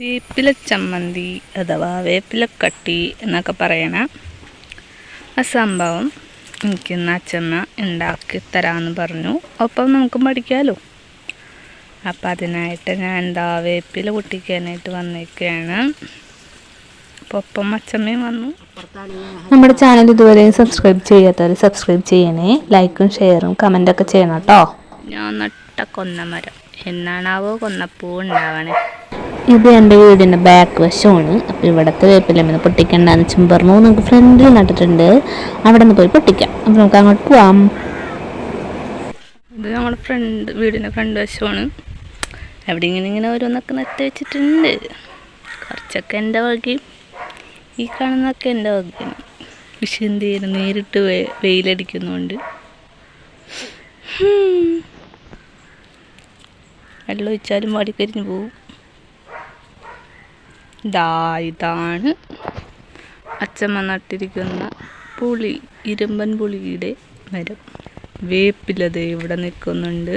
വേപ്പില ചമ്മന്തി അഥവാ വേപ്പിലക്കട്ടി എന്നൊക്കെ പറയണ ആ സംഭവം എനിക്ക് ഇന്ന് അച്ഛമ്മ ഉണ്ടാക്കി തരാമെന്ന് പറഞ്ഞു. ഒപ്പം നമുക്കും പഠിക്കാമല്ലോ അപ്പം അതിനായിട്ട് ഞാൻ എന്താ വേപ്പില പൊട്ടിക്കാനായിട്ട് വന്നിരിക്കുകയാണ് അപ്പോൾ ഒപ്പം അച്ഛമ്മയും വന്നു. നമ്മുടെ ചാനൽ ഇതുവരെ സബ്സ്ക്രൈബ് ചെയ്യാത്തവർ സബ്സ്ക്രൈബ് ചെയ്യണേ. ലൈക്കും ഷെയറും കമന്റൊക്കെ ചെയ്യണം കേട്ടോ. ഞാൻ നട്ട കൊന്നമരം. എന്നാണാവോ കൊന്നപ്പൂ ഉണ്ടാവണേ. ഇത് എന്റെ വീടിന്റെ ബാക്ക് വശമാണ്. അപ്പോൾ ഇവിടുത്തെ വേപ്പിലമ്മ പൊട്ടിക്കണ്ടെന്ന് വെച്ചും പറഞ്ഞു. നമുക്ക് ഫ്രണ്ടിൽ നട്ടിട്ടുണ്ട്. അവിടെ നിന്ന് പോയി പൊട്ടിക്കാം. അപ്പോൾ നമുക്ക് അങ്ങോട്ട് പോവാം. ഇത് നമ്മുടെ ഫ്രണ്ട് വീടിന്റെ ഫ്രണ്ട് വശമാണ്. അവിടെ ഇങ്ങനെ ഇങ്ങനെ ഓരോന്നൊക്കെ നട്ട് വെച്ചിട്ടുണ്ട്. കുറച്ചൊക്കെ എന്റെ വകയും ഈ കാണുന്നൊക്കെ എന്റെ വകയാണ് പക്ഷെ എന്ത് ചെയ്യുന്നു നേരിട്ട് വെ- വെയിലടിക്കുന്നുണ്ട്. ഹും. വെള്ളം ഒഴിച്ചാലും വാടിക്കരിഞ്ഞ് പോവും. ദാ ഇതാണ് അച്ഛമ്മ നട്ടിരിക്കുന്ന പുളി ഇരുമ്പൻ പുളിയുടെ മരം. വേപ്പിലത് ഇവിടെ നിൽക്കുന്നുണ്ട്.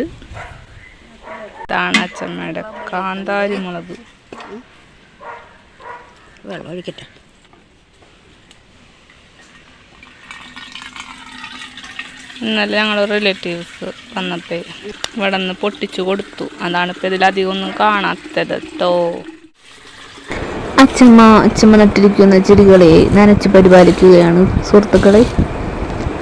ഇതാണ് അച്ഛമ്മയുടെ കാന്താരി മുളക് വെള്ളം ഒഴിക്കട്ടെ. ഇന്നലെ ഞങ്ങൾ റിലേറ്റീവ്സ് വന്നപ്പോൾ ഇവിടെ നിന്ന് പൊട്ടിച്ചു കൊടുത്തു. അതാണ് ഇപ്പം ഇതിലധികം ഒന്നും കാണാത്തത് കേട്ടോ അച്ഛമ്മ അച്ഛമ്മ നട്ടിരിക്കുന്ന ചെടികളെ നനച്ച് പരിപാലിക്കുകയാണ് സുഹൃത്തുക്കളെ.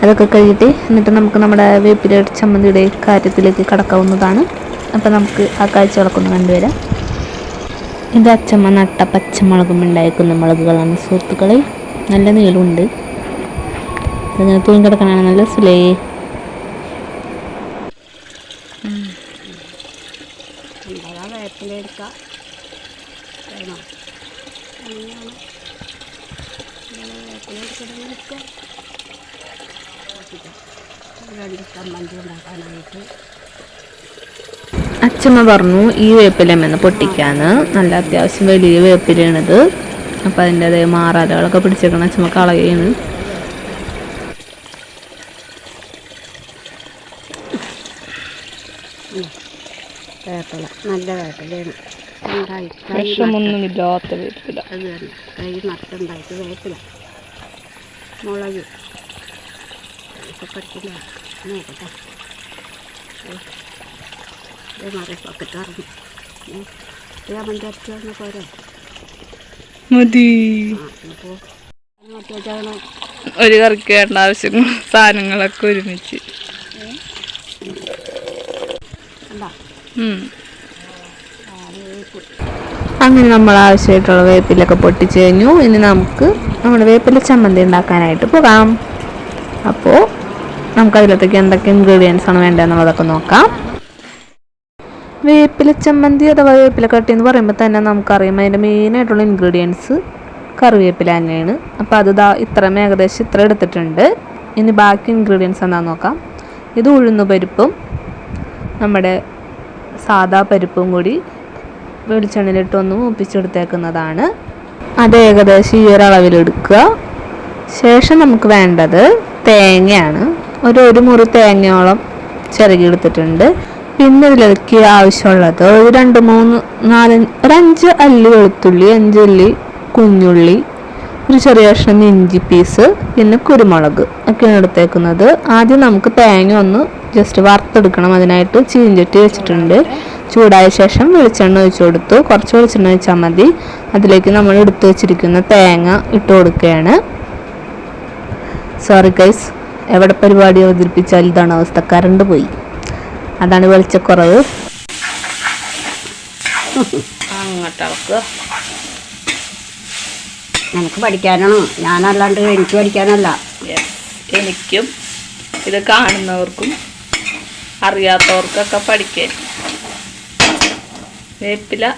അതൊക്കെ കഴിയട്ടെ എന്നിട്ട് നമുക്ക് നമ്മുടെ വേപ്പില ചമ്മന്തിയുടെ കാര്യത്തിലേക്ക് കടക്കാവുന്നതാണ്. അപ്പോൾ നമുക്ക് ആ കാഴ്ചകളൊക്കെ ഒന്ന് കണ്ടുവരാം. ഇത് അച്ഛമ്മ നട്ട പച്ചമുളകും ഉണ്ടായിരിക്കുന്ന മുളകുകളാണ് സുഹൃത്തുക്കളെ. നല്ല നീളമുണ്ട്. അതിങ്ങനെ തൂങ്ങി കിടക്കണതാണ് നല്ല സുലേ എന്താ വേപ്പിലെടുക്കാം വേണോ അങ്ങനെയാണ് വേപ്പിലെടുക്കണം രണ്ട് ചമ്മന്തി ഉണ്ടാക്കാനായിട്ട്. അച്ഛമ്മ പറഞ്ഞു ഈ വേപ്പിലമ്മന്ന് പൊട്ടിക്കാന്ന്. നല്ല അത്യാവശ്യം വലിയ വേപ്പിലാണിത് അപ്പം അതിന്റെ മാറാലകളൊക്കെ പിടിച്ചേക്കണം അച്ഛമ്മ കളയാണ്. വേപ്പില. നല്ല വേപ്പിലയാണ്. വിഷമൊന്നുമില്ലാത്ത വേപ്പില. അത് തന്നെ. കൈ നട്ടുണ്ടായിട്ട് വേപ്പില. മുളക്. പറ്റില്ല നോക്കട്ടെ വന്ന പോരെ? മതി. ഒരു കറിക്ക് വേണ്ട ആവശ്യം സാധനങ്ങളൊക്കെ ഒരുമിച്ച്. അങ്ങനെ നമ്മൾ ആവശ്യമായിട്ടുള്ള വേപ്പിലൊക്കെ പൊട്ടിച്ച് കഴിഞ്ഞു. ഇനി നമുക്ക് നമ്മുടെ വേപ്പില ചമ്മന്തി ഉണ്ടാക്കാനായിട്ട് പോകാം. അപ്പോൾ നമുക്ക് അതിലത്തേക്ക് എന്തൊക്കെ ഇൻഗ്രീഡിയൻസ് ആണ് വേണ്ടതെന്നുള്ളതൊക്കെ നോക്കാം. വേപ്പില ചമ്മന്തി അഥവാ വേപ്പില കട്ടി എന്ന് പറയുമ്പോൾ തന്നെ നമുക്കറിയാം അതിന്റെ മെയിനായിട്ടുള്ള ഇൻഗ്രീഡിയൻസ് കറിവേപ്പില തന്നെയാണ്. അപ്പോൾ അത് ദാ ഇത്രയും ഏകദേശം ഇത്ര എടുത്തിട്ടുണ്ട്. ഇനി ബാക്കി ഇൻഗ്രീഡിയൻസ് എന്താണെന്ന് നോക്കാം. ഇത് ഉഴുന്ന് പരിപ്പും നമ്മുടെ സാദാ പരിപ്പും കൂടി വെളിച്ചെണ്ണയിലിട്ട് ഒന്ന് മൂപ്പിച്ചെടുത്തേക്കുന്നതാണ്. അത് ഏകദേശം ഈ ഒരു അളവിലെടുക്കുക. ശേഷം നമുക്ക് വേണ്ടത് തേങ്ങയാണ്. ഒരു ഒരു മുറി തേങ്ങയോളം ചിരകിയെടുത്തിട്ടുണ്ട്. പിന്നെ ഇതിലേക്ക് ആവശ്യമുള്ളത് ഒരു രണ്ട് മൂന്ന് നാല് ഒരു അഞ്ച് അല്ലി വെളുത്തുള്ളി അഞ്ച് അല്ലി കുഞ്ഞുള്ളി ഒരു ചെറിയ കഷ്ണം ഇഞ്ചി പീസ് പിന്നെ കുരുമുളക് ഒക്കെയാണ് എടുത്തേക്കുന്നത്. ആദ്യം നമുക്ക് തേങ്ങ ഒന്ന് ജസ്റ്റ് വറുത്തെടുക്കണം. അതിനായിട്ട് ചീഞ്ചട്ടി വെച്ചിട്ടുണ്ട്. ചൂടായ ശേഷം വെളിച്ചെണ്ണ ഒഴിച്ചു കൊടുത്തു. കുറച്ച് വെളിച്ചെണ്ണ ഒഴിച്ചാൽ മതി. അതിലേക്ക് നമ്മൾ എടുത്തു വെച്ചിരിക്കുന്ന തേങ്ങ ഇട്ട് കൊടുക്കുകയാണ്. സോറി ഗൈസ് എവിടെ പരിപാടി അവതരിപ്പിച്ചാൽ ഇതാണ് അവസ്ഥ. കറണ്ട് പോയി. അതാണ് വെളിച്ചക്കുറവ്. അങ്ങോട്ട് അളക്കുക എനിക്ക് പഠിക്കാനാണ്? ഞാനല്ലാണ്ട് എനിക്ക് പഠിക്കാനല്ല. എനിക്കും ഇത് കാണുന്നവർക്കും അറിയാത്തവർക്കൊക്കെ പഠിക്കാൻ. വേപ്പില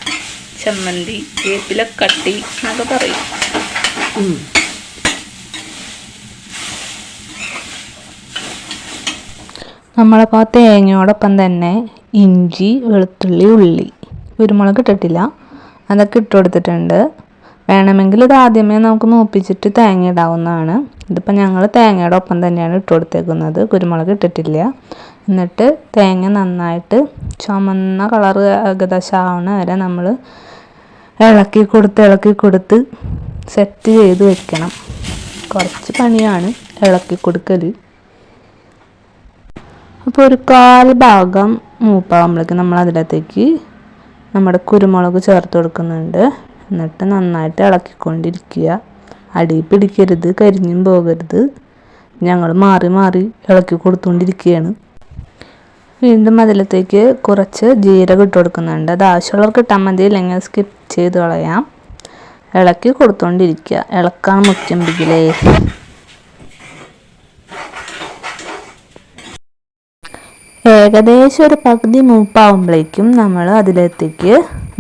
ചമ്മന്തി വേപ്പില കട്ടി എന്നൊക്കെ പറയും. നമ്മളപ്പോൾ ആ തേങ്ങയോടൊപ്പം തന്നെ ഇഞ്ചി വെളുത്തുള്ളി ഉള്ളി. കുരുമുളക് ഇട്ടിട്ടില്ല. അതൊക്കെ ഇട്ട് കൊടുത്തിട്ടുണ്ട്. വേണമെങ്കിൽ ഇത് ആദ്യമേ നമുക്ക് മൂപ്പിച്ചിട്ട് തേങ്ങ ഇടാവുന്നതാണ്. ഇതിപ്പോൾ ഞങ്ങൾ തേങ്ങയുടെ ഒപ്പം തന്നെയാണ് ഇട്ട് കൊടുത്തേക്കുന്നത്. കുരുമുളക് ഇട്ടിട്ടില്ല. എന്നിട്ട് തേങ്ങ നന്നായിട്ട് ചുമന്ന കളർ ഏകദേശം ആവണ വരെ നമ്മൾ ഇളക്കി കൊടുത്ത് ഇളക്കി കൊടുത്ത് സെറ്റ് ചെയ്ത് വെക്കണം. കുറച്ച് പണിയാണ് ഇളക്കി കൊടുക്കൽ അപ്പോൾ ഒരു കാൽ ഭാഗം മൂപ്പാകുമ്പോഴേക്ക് നമ്മൾ അതിലത്തേക്ക് നമ്മുടെ കുരുമുളക് ചേർത്ത് കൊടുക്കുന്നുണ്ട്. എന്നിട്ട് നന്നായിട്ട് ഇളക്കിക്കൊണ്ടിരിക്കുക. അടി പിടിക്കരുത് കരിഞ്ഞും പോകരുത്. ഞങ്ങൾ മാറി മാറി ഇളക്കി കൊടുത്തുകൊണ്ടിരിക്കുകയാണ്. വീണ്ടും അതിലത്തേക്ക് കുറച്ച് ജീരകം ഇട്ട് കൊടുക്കുന്നുണ്ട്. അത് ആവശ്യമുള്ളവർക്ക് ഇട്ടാൽ മതി ഇല്ലെങ്കിൽ സ്കിപ്പ് ചെയ്ത് കളയാം. ഇളക്കി കൊടുത്തുകൊണ്ടിരിക്കുക. ഇളക്കാൻ മുഖ്യം പിടിക്കലേ ഏകദേശം ഒരു പകുതി മൂപ്പാവുമ്പോഴേക്കും നമ്മൾ അതിലേക്ക്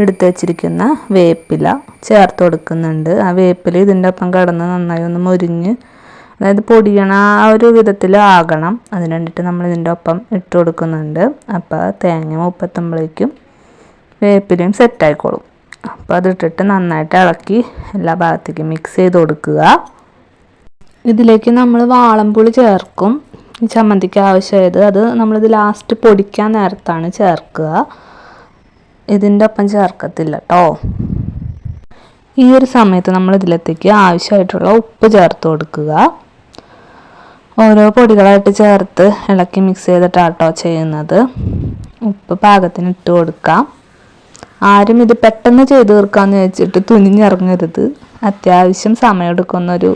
എടുത്തു വച്ചിരിക്കുന്ന വേപ്പില ചേർത്ത് കൊടുക്കുന്നുണ്ട്. ആ വേപ്പില ഇതിന്റെ ഒപ്പം കിടന്ന് നന്നായി ഒന്ന് മുരിഞ്ഞ് അതായത് പൊടിയണ ആ ഒരു വിധത്തിൽ ആകണം. അതിന് വേണ്ടിയിട്ട് നമ്മൾ ഇതിന്റെ ഒപ്പം ഇട്ട് കൊടുക്കുന്നുണ്ട്. അപ്പോൾ തേങ്ങ മൂപ്പത്തുമ്പോഴേക്കും വേപ്പിലയും സെറ്റായിക്കോളും അപ്പോൾ അതിട്ടിട്ട് നന്നായിട്ട് ഇളക്കി എല്ലാ ഭാഗത്തേക്കും മിക്സ് ചെയ്ത് കൊടുക്കുക. ഇതിലേക്ക് നമ്മൾ വാളംപുളി ചേർക്കും. ചമ്മന്തിക്ക് ആവശ്യമായത്. അത് നമ്മളിത് ലാസ്റ്റ് പൊടിക്കാൻ നേരത്താണ് ചേർക്കുക. ഇതിന്റെ ഒപ്പം ചേർക്കത്തില്ല കേട്ടോ ഈ ഒരു സമയത്ത് നമ്മൾ ഇതിലത്തേക്ക് ആവശ്യമായിട്ടുള്ള ഉപ്പ് ചേർത്ത് കൊടുക്കുക. ഓരോ പൊടികളായിട്ട് ചേർത്ത് ഇളക്കി മിക്സ് ചെയ്തിട്ടാട്ടോ ചെയ്യുന്നത്. ഉപ്പ് പാകത്തിന് ഇട്ട് കൊടുക്കാം. ആരും ഇത് പെട്ടെന്ന് ചെയ്ത് തീർക്കാമെന്ന് വെച്ചിട്ട് തുനിഞ്ഞിറങ്ങരുത്. അത്യാവശ്യം സമയമെടുക്കുന്ന ഒരു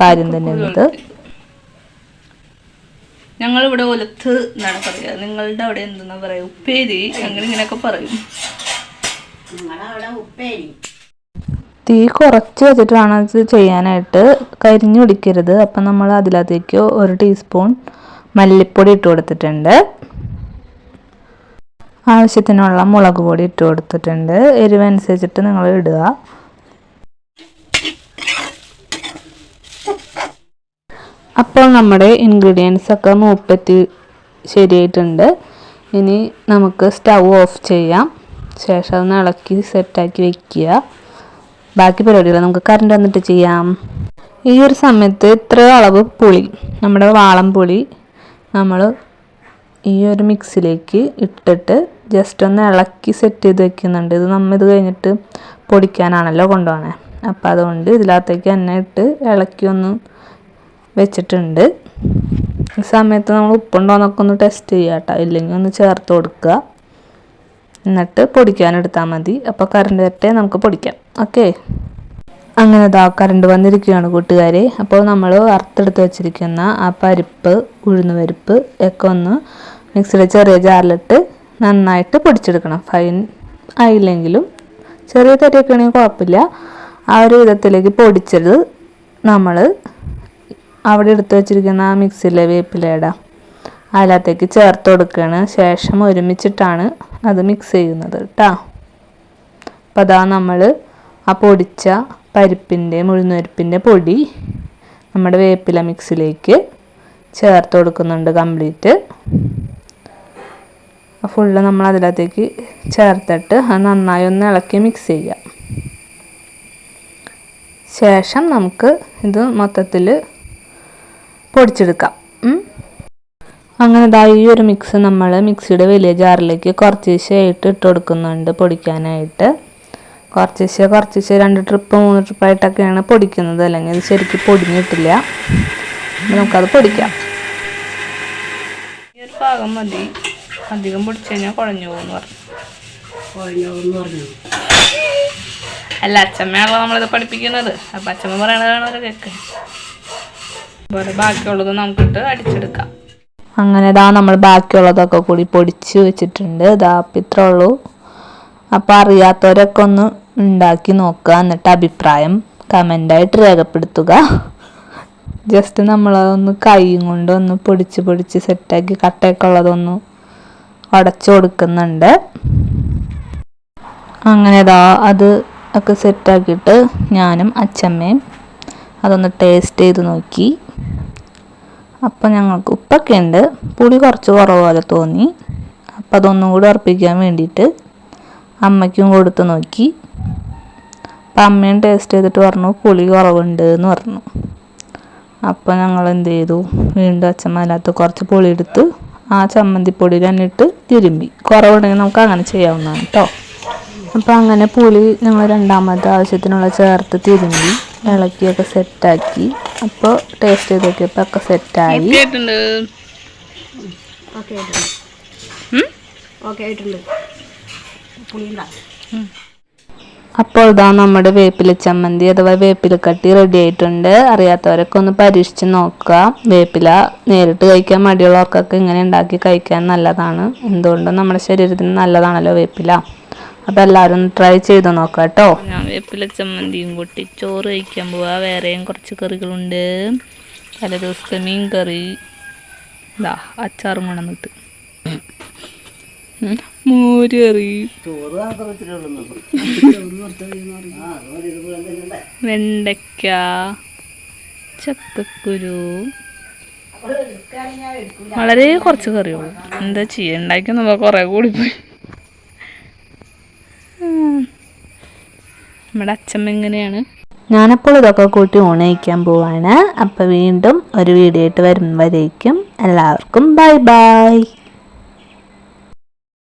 കാര്യം തന്നെയാണ് ഇത്. ഞങ്ങളിവിടെ ഒലത്ത് എന്നാണ് പറയുക. നിങ്ങളുടെ അവിടെ എന്തെന്നാ പറയുക? ഉപ്പേരി. അങ്ങനെ ഇങ്ങനെയൊക്കെ പറയും തീ കുറച്ച് വെച്ചിട്ട് വേണം ഇത് ചെയ്യാനായിട്ട്. കരിഞ്ഞു പിടിക്കരുത്. അപ്പം നമ്മൾ അതിലത്തേക്ക് ഒരു ടീസ്പൂൺ മല്ലിപ്പൊടി ഇട്ട് കൊടുത്തിട്ടുണ്ട്. ആവശ്യത്തിനുള്ള മുളക് പൊടി ഇട്ട് കൊടുത്തിട്ടുണ്ട്. എരിവനുസരിച്ചിട്ട് നിങ്ങൾ ഇടുക. അപ്പോൾ നമ്മുടെ ഇൻഗ്രീഡിയൻസ് ഒക്കെ മൂപ്പത്തി ശരിയായിട്ടുണ്ട്. ഇനി നമുക്ക് സ്റ്റൗ ഓഫ് ചെയ്യാം. ശേഷം അതൊന്ന് ഇളക്കി സെറ്റാക്കി വെക്കുക. ബാക്കി പരിപാടികൾ നമുക്ക് കറണ്ട് വന്നിട്ട് ചെയ്യാം. ഈ ഒരു സമയത്ത് ഇത്ര അളവ് പുളി നമ്മുടെ വാളം പുളി നമ്മൾ ഈ ഒരു മിക്സിലേക്ക് ഇട്ടിട്ട് ജസ്റ്റ് ഒന്ന് ഇളക്കി സെറ്റ് ചെയ്ത് വെക്കുന്നുണ്ട്. ഇത് നമ്മൾ ഇത് കഴിഞ്ഞിട്ട് പൊടിക്കാനാണല്ലോ കൊണ്ടുപോകണേ അപ്പോൾ അതുകൊണ്ട് ഇതിനകത്തേക്ക് എണ്ണ ഇട്ട് ഇളക്കി ഒന്ന് വെച്ചിട്ടുണ്ട്. ഈ സമയത്ത് നമ്മൾ ഉപ്പുണ്ടോ എന്നൊക്കെ ഒന്ന് ടെസ്റ്റ് ചെയ്യുക കേട്ടോ ഇല്ലെങ്കിൽ ഒന്ന് ചേർത്ത് കൊടുക്കുക. എന്നിട്ട് പൊടിക്കാനെടുത്താൽ മതി. അപ്പോൾ കറണ്ട് വരട്ടെ നമുക്ക് പൊടിക്കാം. ഓക്കെ അങ്ങനെ ഇതാ കറണ്ട് വന്നിരിക്കുകയാണ് കൂട്ടുകാരെ. അപ്പോൾ നമ്മൾ വറുത്തെടുത്ത് വെച്ചിരിക്കുന്ന ആ പരിപ്പ് ഉഴുന്നുപരിപ്പ് ഒക്കെ ഒന്ന് മിക്സിയുടെ ചെറിയ ജാറിലിട്ട് നന്നായിട്ട് പൊടിച്ചെടുക്കണം. ഫൈൻ ആയില്ലെങ്കിലും ചെറിയ തരിയൊക്കെ ആണെങ്കിൽ കുഴപ്പമില്ല. ആ ഒരു വിധത്തിലേക്ക് പൊടിച്ചത് നമ്മൾ അവിടെ എടുത്ത് വെച്ചിരിക്കുന്ന ആ മിക്സിയിലെ വേപ്പിലയുടെ അതിനകത്തേക്ക് ചേർത്ത് കൊടുക്കുകയാണ്. ശേഷം ഒരുമിച്ചിട്ടാണ് അത് മിക്സ് ചെയ്യുന്നത് കേട്ടോ അപ്പോൾ അതാ നമ്മൾ ആ പൊടിച്ച പരിപ്പിന്റെ ഉഴുന്നുപരിപ്പിന്റെ പൊടി നമ്മുടെ വേപ്പില മിക്സിലേക്ക് ചേർത്ത് കൊടുക്കുന്നുണ്ട് കംപ്ലീറ്റ് ഫുള്ള് നമ്മൾ അതിനകത്തേക്ക് ചേർത്തിട്ട് അത് നന്നായി ഒന്ന് ഇളക്കി മിക്സ് ചെയ്യാം. ശേഷം നമുക്ക് ഇത് മൊത്തത്തിൽ പൊടിച്ചെടുക്കാം. അങ്ങനെ ദാ ഈ ഒരു മിക്സ് നമ്മൾ മിക്സിയുടെ വലിയ ജാറിലേക്ക് കുറച്ച് ശേഷമായിട്ട് ഇട്ട് കൊടുക്കുന്നുണ്ട് പൊടിക്കാനായിട്ട്. കുറച്ച് ശേഷം കുറച്ച് ശേഷം രണ്ട് ട്രിപ്പ് മൂന്ന് ട്രിപ്പായിട്ടൊക്കെയാണ് പൊടിക്കുന്നത്. അല്ലെങ്കിൽ അത് ശരിക്കും പൊടിഞ്ഞിട്ടില്ല. നമുക്കത് പൊടിക്കാം. ഈ ഒരു ഭാഗം മതി. അധികം പൊടിച്ചു കഴിഞ്ഞാൽ കുഴഞ്ഞു പോകുമെന്ന് പറഞ്ഞു. അല്ല അച്ഛമ്മയാണല്ലോ നമ്മളിത് പഠിപ്പിക്കുന്നത്. അപ്പം അച്ഛമ്മ പറയണതാണ് ഒരു കേക്ക്. ബാക്കിയുള്ളത് നമുക്കിട്ട് അടിച്ചെടുക്കാം. അങ്ങനെ ഇതാ നമ്മൾ ബാക്കിയുള്ളതൊക്കെ കൂടി പൊടിച്ച് വെച്ചിട്ടുണ്ട്. ഇതാ ഇത്ര ഉള്ളൂ. അപ്പം അറിയാത്തവരൊക്കെ ഒന്ന് ഉണ്ടാക്കി നോക്കുക എന്നിട്ട് അഭിപ്രായം കമന്റായിട്ട് രേഖപ്പെടുത്തുക. ജസ്റ്റ് നമ്മളതൊന്ന് കൈയും കൊണ്ട് ഒന്ന് പൊടിച്ച് പൊടിച്ച് സെറ്റാക്കി കട്ടയൊക്കെ ഉള്ളതൊന്ന് ഉടച്ചു കൊടുക്കുന്നുണ്ട്. അങ്ങനെ ഇതാ അത് ഒക്കെ സെറ്റാക്കിയിട്ട് ഞാനും അച്ഛമ്മയും അതൊന്ന് ടേസ്റ്റ് ചെയ്ത് നോക്കി. അപ്പം ഞങ്ങൾക്ക് ഉപ്പൊക്കെ ഉണ്ട്. പുളി കുറച്ച് കുറവ് പോലെ തോന്നി. അപ്പം അതൊന്നും കൂടി ഉറപ്പിക്കാൻ വേണ്ടിയിട്ട് അമ്മയ്ക്കും കൊടുത്ത് നോക്കി. അപ്പം അമ്മയും ടേസ്റ്റ് ചെയ്തിട്ട് പറഞ്ഞു പുളി കുറവുണ്ട് എന്ന് പറഞ്ഞു. അപ്പം ഞങ്ങൾ എന്ത് ചെയ്തു? വീണ്ടും അച്ഛമ്മ അതിനകത്ത് കുറച്ച് പുളി എടുത്ത് ആ ചമ്മന്തിപ്പൊടിയിൽ തന്നെ ഇട്ട് തിരുമ്പി കുറവുണ്ടെങ്കിൽ നമുക്ക് അങ്ങനെ ചെയ്യാവുന്നതാണ് കേട്ടോ അപ്പം അങ്ങനെ പുളി ഞങ്ങൾ രണ്ടാമത്തെ ആവശ്യത്തിനുള്ള ചേർത്ത് തിരുമ്പി ഇളക്കിയൊക്കെ സെറ്റാക്കി. അപ്പോൾ ടേസ്റ്റ് ചെയ്ത് നോക്കിയപ്പോൾ ഒക്കെ സെറ്റായി. മുട്ടിയിട്ടുണ്ട് ഓക്കെ ആയിട്ടുണ്ട്. ഉം? ഓക്കെ ആയിട്ടുണ്ട്. പുളിയുണ്ട. അപ്പോൾ ഇതാ നമ്മുടെ വേപ്പില ചമ്മന്തി അഥവാ വേപ്പില കട്ടി റെഡി ആയിട്ടുണ്ട്. അറിയാത്തവരൊക്കെ ഒന്ന് പരീക്ഷിച്ച് നോക്കുക വേപ്പില നേരിട്ട് കഴിക്കാൻ മടിയുള്ളവർക്കൊക്കെ ഇങ്ങനെ ഉണ്ടാക്കി കഴിക്കാൻ നല്ലതാണ്. എന്തുകൊണ്ടും നമ്മുടെ ശരീരത്തിന് നല്ലതാണല്ലോ വേപ്പില. അപ്പോൾ എല്ലാവരും ട്രൈ ചെയ്ത് നോക്കാം കേട്ടോ. ഞാൻ വേപ്പില ചമ്മന്തിയും കൂട്ടി ചോറ് കഴിക്കാൻ പോവാ. വേറെയും കുറച്ച് കറികളുണ്ട്. പല ദിവസത്തെ മീൻ കറി ഇതാ അച്ചാറും കൊണ്ടുവന്നിട്ട്. മോര് കറി. വെണ്ടയ്ക്ക ചക്കക്കുരു. വളരെ കുറച്ച് കറിയുള്ളൂ. എന്താ ചെയ്യുക ഉണ്ടാക്കി നമ്മൾ കുറേ കൂടിപ്പോയി ഉം. നമ്മുടെ അച്ഛമ്മ എങ്ങനെയാണ്? ഞാനപ്പോൾ ഇതൊക്കെ കൂട്ടി ഊണയിക്കാൻ പോവാണ്. അപ്പോൾ വീണ്ടും ഒരു വീഡിയോ ആയിട്ട് വരുന്നവരേക്കും എല്ലാവർക്കും ബൈ ബൈ.